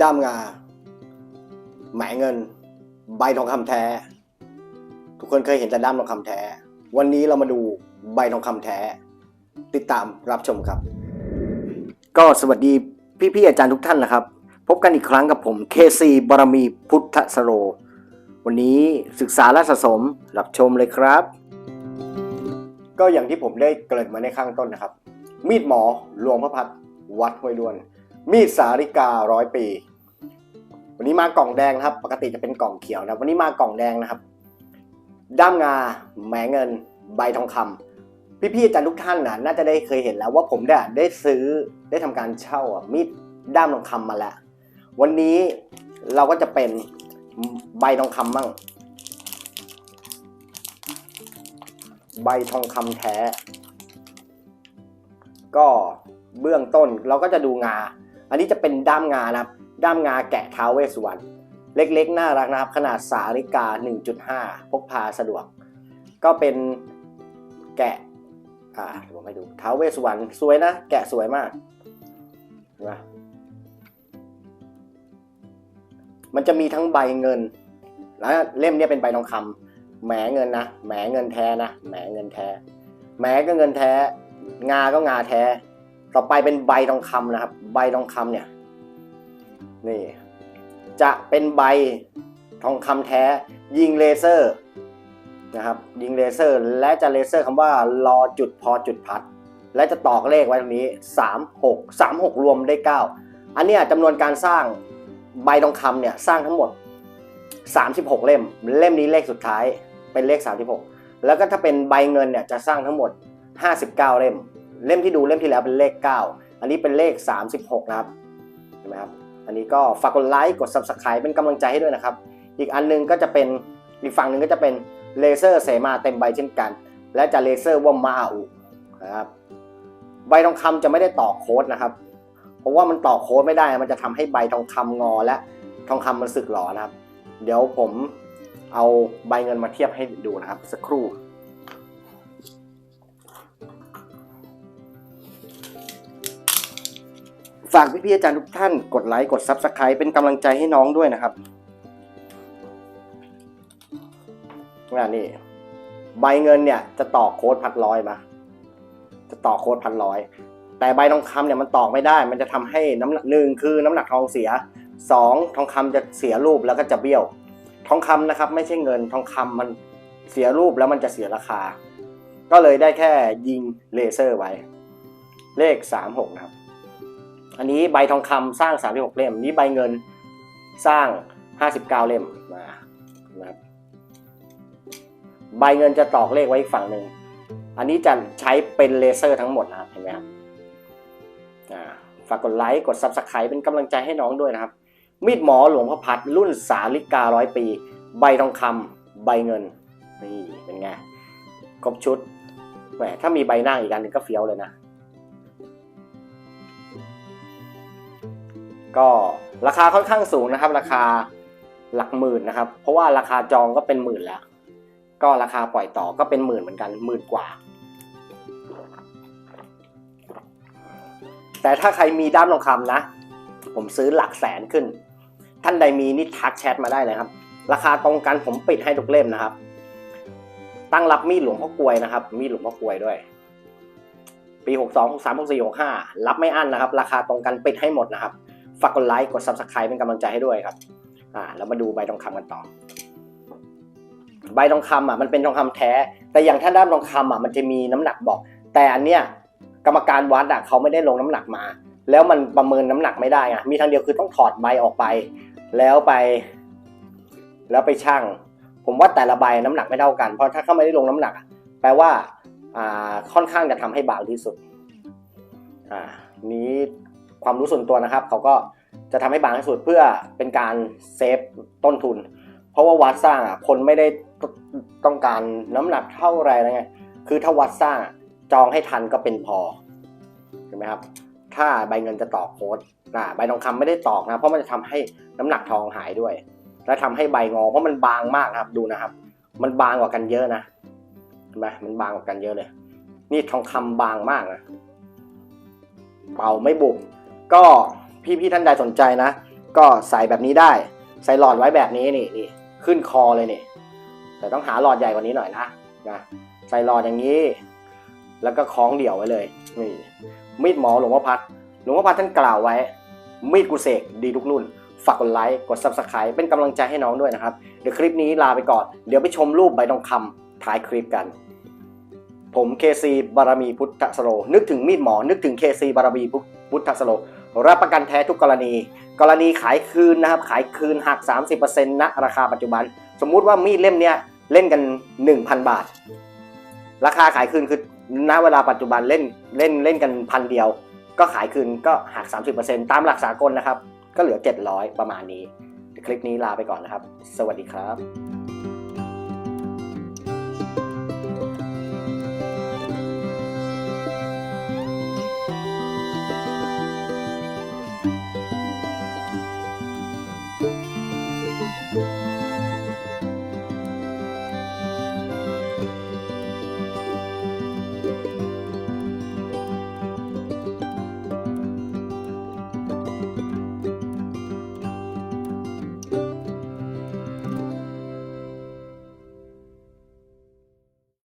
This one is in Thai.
ด้ามงา หมายเงิน ใบทองคำแท้ ทุกคนเคยเห็นแต่ด้ามทองคำแท้ วันนี้เรามาดูใบทองคำแท้ ติดตามรับชมครับ ก็สวัสดีพี่ๆอาจารย์ทุกท่านนะครับ พบกันอีกครั้งกับผม KC บารมีพุทธสโร วันนี้ศึกษาและสะสมรับชมเลยครับ ก็อย่างที่ผมได้เกริ่นมาในข้างต้นนะครับ มีดหมอหลวงพระพัดวัดห้วยด้วน มีดสาริการ้อยปี วันนี้มากล่องแดงนะครับ ปกติจะเป็นกล่องเขียวนะวันนี้มากล่องแดงนะครับ ด้ามงาแหมเงิน ใบทองคำพี่ๆอาจารย์ทุกท่านนะน่าจะได้เคยเห็นแล้วว่าผมได้ได้ซื้อได้ทำการเช่ามีดด้ามทองคำมาแล้ว วันนี้เราก็จะเป็นใบทองคำมั่ง ใบทองคำแท้ ก็เบื้องต้นเราก็จะดูงา อันนี้จะเป็นด้ามงานะครับ ด้ามงาแกะท้าวเวสุวรรณเล็กๆ น่ารักนะครับ ขนาดสาริกา 1.5 พกพาสะดวก ก็เป็นแกะ อ่าเดี๋ยวผมให้ดูท้าวเวสุวรรณสวยนะ แกะสวยมากเห็นไหมมันจะมีทั้งใบเงิน แล้วเล่มเนี้ยเป็นใบทองคำแหมเงินนะแหมเงินแท้นะแหมเงินแท้แหมก็เงินแท้ งาก็งาแท้ ต่อไปเป็นใบทองคำนะครับ ใบทองคำเนี่ยนี่จะเป็นใบทองคำแท้ ยิงเลเซอร์นะครับ ยิงเลเซอร์และจะเลเซอร์คำว่ารอจุดพอจุดพัด และจะตอกเลขไว้ตรงนี้ 3 6 3 6 รวมได้ 9 อันเนี้ยจำนวนการสร้างใบทองคำเนี่ยสร้างทั้งหมด 36 เล่ม เล่มนี้เลขสุดท้ายเป็นเลข 36 แล้วก็ถ้าเป็นใบเงินเนี่ยจะสร้างทั้งหมด 59 เล่ม เล่มที่ดูเล่มที่แล้วเป็นเลข 9 อันนี้เป็นเลข 36 นะครับเห็นไหมครับอันนี้ก็ฝากกดไลค์กด Subscribe เป็นกำลังใจให้ด้วยนะครับ อีกอันหนึงก็จะเป็นอีกฝั่งหนึ่งก็จะเป็นเลเซอร์เสมาเต็มใบเช่นกัน และจะเลเซอร์ว่ามาอุนะครับใบทองคำจะไม่ได้ต่อโค้ดนะครับ เพราะว่ามันต่อโค้ดไม่ได้ มันจะทำให้ใบทองคำงอและทองคำมันสึกหรอนะครับ เดี๋ยวผมเอาใบเงินมาเทียบให้ดูนะครับ สักครู่ ฝากพี่ๆอาจารย์ทุกท่านกดไลค์กด Subscribe เป็นกำลังใจให้น้องด้วยนะครับงานนี่ใบเงินเนี่ยจะต่อโค้ดพันร้อยมา จะต่อโค้ดพันร้อยแต่ใบทองคำเนี่ยมันต่อไม่ได้ มันจะทำให้น้ำหนักหนึ่งคือน้ำหนักทองเสียสองทองคำจะเสียรูปแล้วก็จะเบี้ยว ทองคำนะครับ ไม่ใช่เงินทองคำมันเสียรูปแล้วมันจะเสียราคา ก็เลยได้แค่ยิงเลเซอร์ไว้ เลข 36 นะครับ อันนี้ใบทองคำสร้าง 36 เล่ม นี้ใบเงินสร้าง 59 เล่มมานะครับใบเงินจะตอกเลขไว้อีกฝั่งหนึ่ง อันนี้จะใช้เป็นเลเซอร์ทั้งหมดนะครับเห็นไหมครับฝากกดไลค์ กด Subscribe เป็นกำลังใจให้น้องด้วยนะครับ มีดหมอหลวงพ่อพัดรุ่นสาลิการ้อยปี ใบทองคำใบเงิน นี่เป็นไง ครบชุดแหมถ้ามีใบหน้าอีกอันหนึ่งก็เฟี้ยวเลยนะ ก็ราคาค่อนข้างสูงนะครับ ราคาหลักหมื่นนะครับ เพราะว่าราคาจองก็เป็นหมื่นแล้ว ก็ราคาปล่อยต่อก็เป็นหมื่นเหมือนกันหมื่นกว่า แต่ถ้าใครมีด้ามทองคำนะ ผมซื้อหลักแสนขึ้น ท่านใดมีนี่ทักแชทมาได้เลยครับ ราคาตรงกันผมปิดให้ทุกเล่มนะครับ ตั้งรับมีดหลวงพ่อกลวยนะครับ มีดหลวงพ่อกลวยด้วย ปี 62 63 64 65 รับไม่อั้นนะครับ ราคาตรงกันปิดให้หมดนะครับ ฝากกดไลค์กด Subscribe เป็นกำลังใจให้ด้วยครับอ่าแล้วมาดูใบทองคำกันต่อ ใบทองคำอะมันเป็นทองคำแท้ แต่อย่างถ้าด้ามทองคำอะมันจะมีน้ำหนักบอก แต่อันเนี้ยกรรมการวัดอะเขาไม่ได้ลงน้ำหนักมา แล้วมันประเมินน้ำหนักไม่ได้อะมีทางเดียวคือต้องถอดใบออกไป แล้วไป แล้วไปชั่ง ผมว่าแต่ละใบน้ำหนักไม่เท่ากัน เพราะถ้าเขาไม่ได้ลงน้ำหนัก แปลว่าอ่าค่อนข้างจะทำให้บางที่สุดอ่านี้ ความรู้ส่วนตัวนะครับ เขาก็จะทำให้บางที่สุดเพื่อเป็นการเซฟต้นทุน เพราะว่าวัดสร้างอะคนไม่ได้ต้องการน้ำหนักเท่าไรนะไงคือถ้าวัดสร้างจองให้ทันก็เป็นพอเห็นไหมครับ ถ้าใบเงินจะตอกโค้ดอ่าใบทองคำไม่ได้ตอกนะเพราะมันจะทำให้น้ำหนักทองหายด้วย และทำให้ใบงอเพราะมันบางมากครับดูนะครับ มันบางกว่ากันเยอะนะเห็นไหมมันบางกว่ากันเยอะเลย นี่ทองคำบางมากนะเป่าไม่บุบ ก็พี่ๆท่านใดสนใจนะ ก็ใส่แบบนี้ได้ ใส่หลอดไว้แบบนี้นี่นี่ขึ้นคอเลยนี่ แต่ต้องหาหลอดใหญ่กว่านี้หน่อยนะนะใส่หลอดอย่างนี้ แล้วก็คล้องเดี่ยวไว้เลยนี่มีดหมอหลวงพ่อพัดหลวงพ่อพัดท่านกล่าวไว้ มีดกุเสกดีทุกรุ่นฝากกดไลค์กด subscribe เป็นกำลังใจให้น้องด้วยนะครับ เดี๋ยวคลิปนี้ลาไปก่อน เดี๋ยวไปชมรูปใบทองคำท้ายคลิปกัน ผมเคซีบารมีพุทธสโลนึกถึงมีดหมอ นึกถึงเคซีบารมีพุทธสโล รับประกันแท้ทุกกรณี กรณีขายคืนนะครับ ขายคืนหัก 30%ณราคาปัจจุบัน สมมุติว่ามีดเล่มเนี้ยเล่นกัน 1,000 บาท ราคาขายคืนคือณเวลาปัจจุบันเล่นเล่นเล่นกันพันเดียว ก็ขายคืนก็หัก 30%ตามหลักสากลนะครับ ก็เหลือ 700 ประมาณนี้ คลิปนี้ลาไปก่อนนะครับ สวัสดีครับ